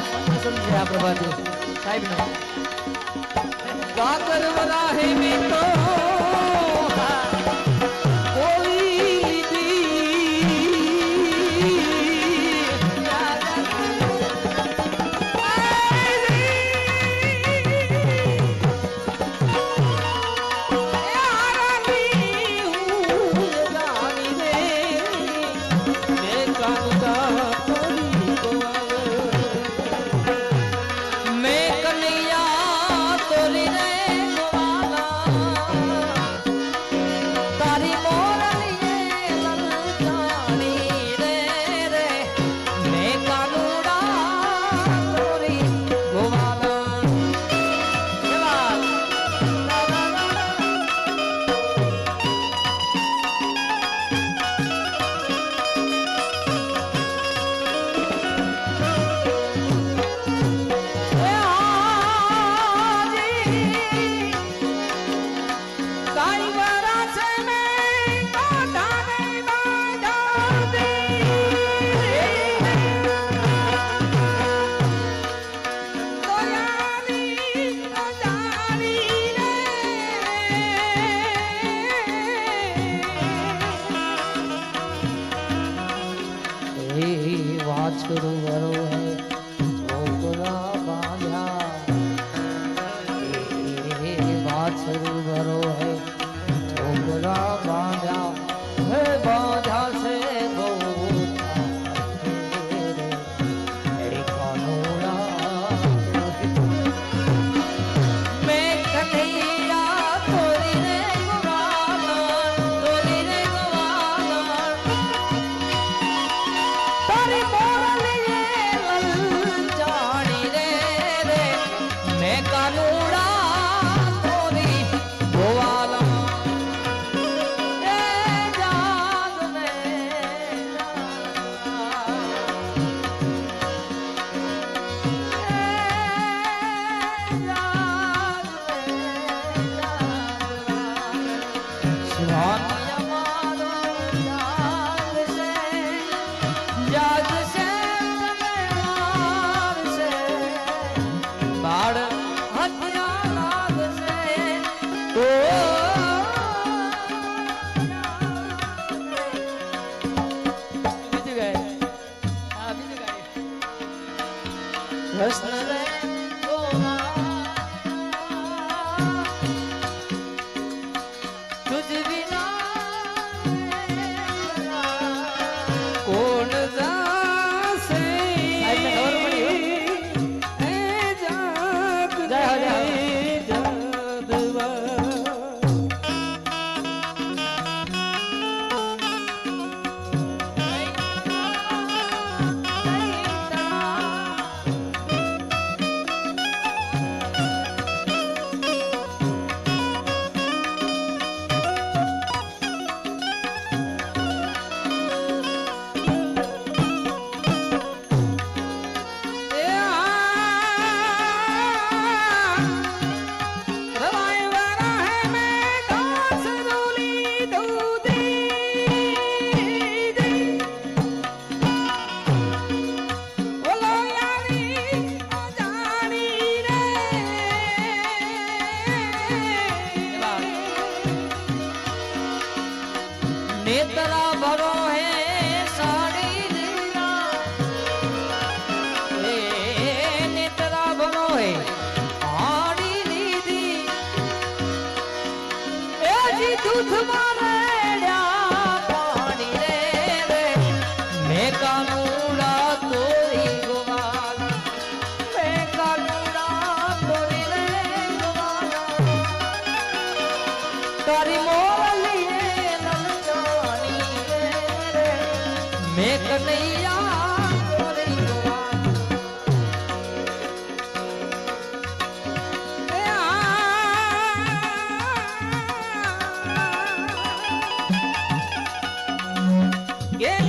મન પ્રસન્ન છે આ પ્રભાતે સાહેબ નો કાકર મેં તો દૂધમાં Yeah.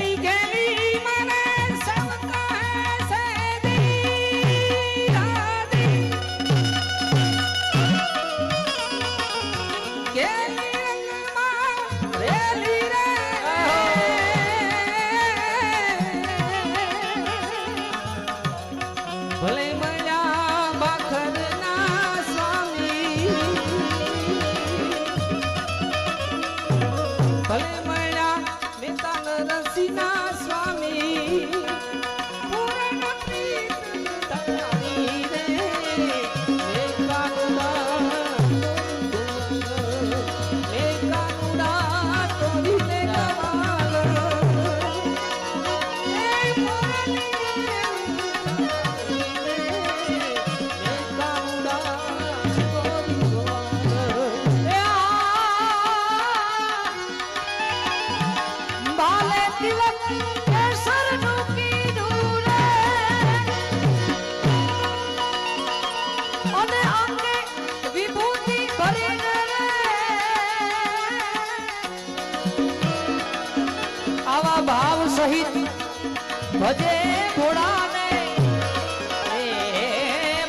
ભજે ઘોડાને.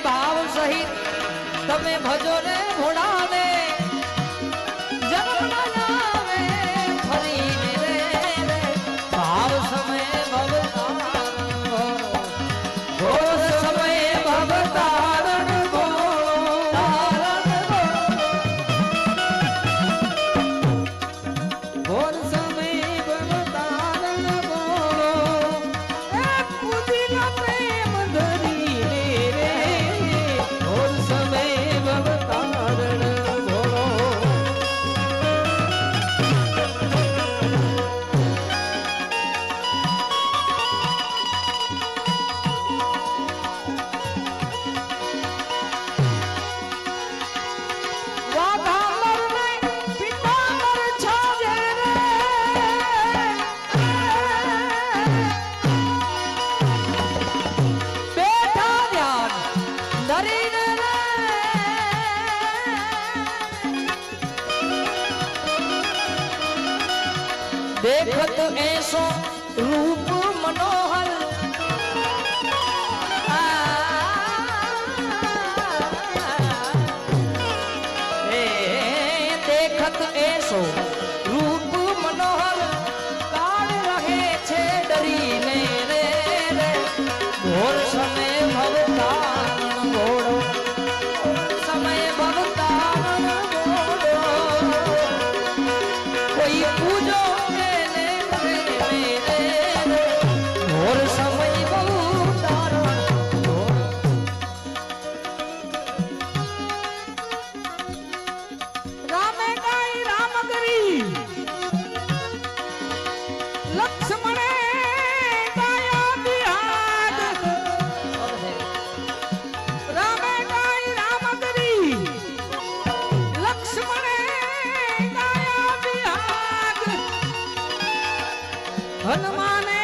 ભાવ સહિત તમે ભજો ને देखत ऐसो रूप मनोहर હનુમાન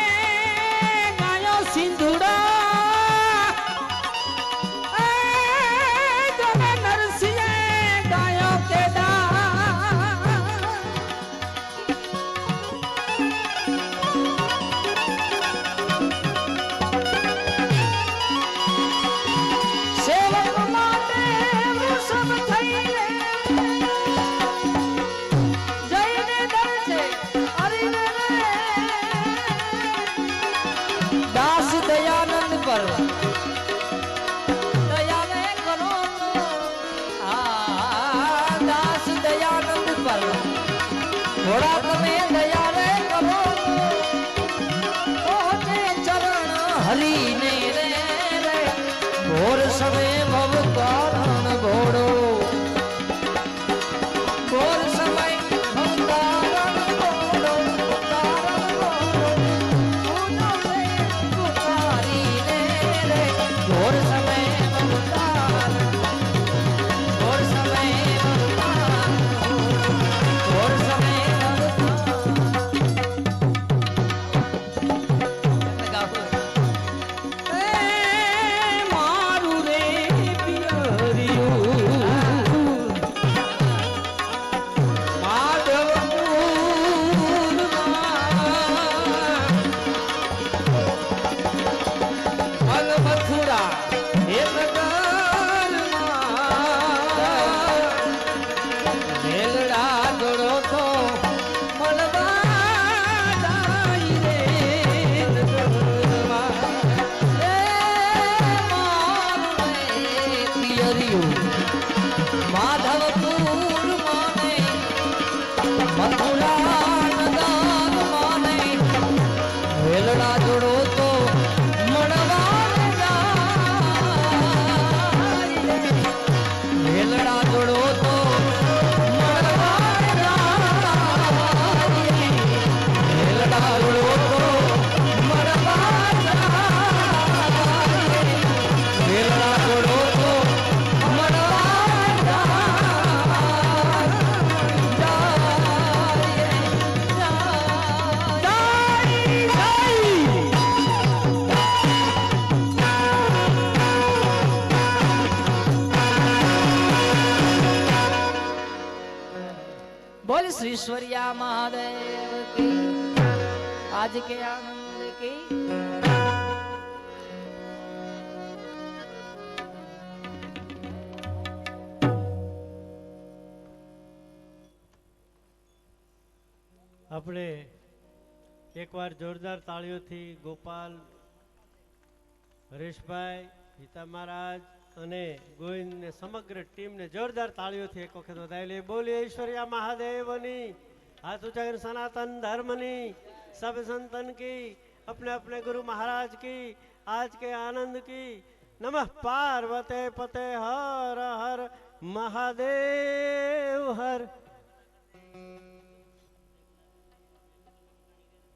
ઈશ્વરિયા મહાદેવ આજ કે આનંદ કી આપણે એકવાર જોરદાર તાળીઓથી ગોપાલ હરેશભાઈ ગીતા મહારાજ અને ગોવિંદને સમગ્ર ટીમને જોરદાર તાળીઓથી એક વખત વધાવી લઈએ બોલીએ ઈશ્વર્યા મહાદેવની, હાથ ઊંચા સનાતન ધર્મની, સબ સંતન કી, અપને અપને ગુરુ મહારાજ કી, આજ કે આનંદ કી, નમઃ પાર્વતે પતે હર હર મહાદેવ હર.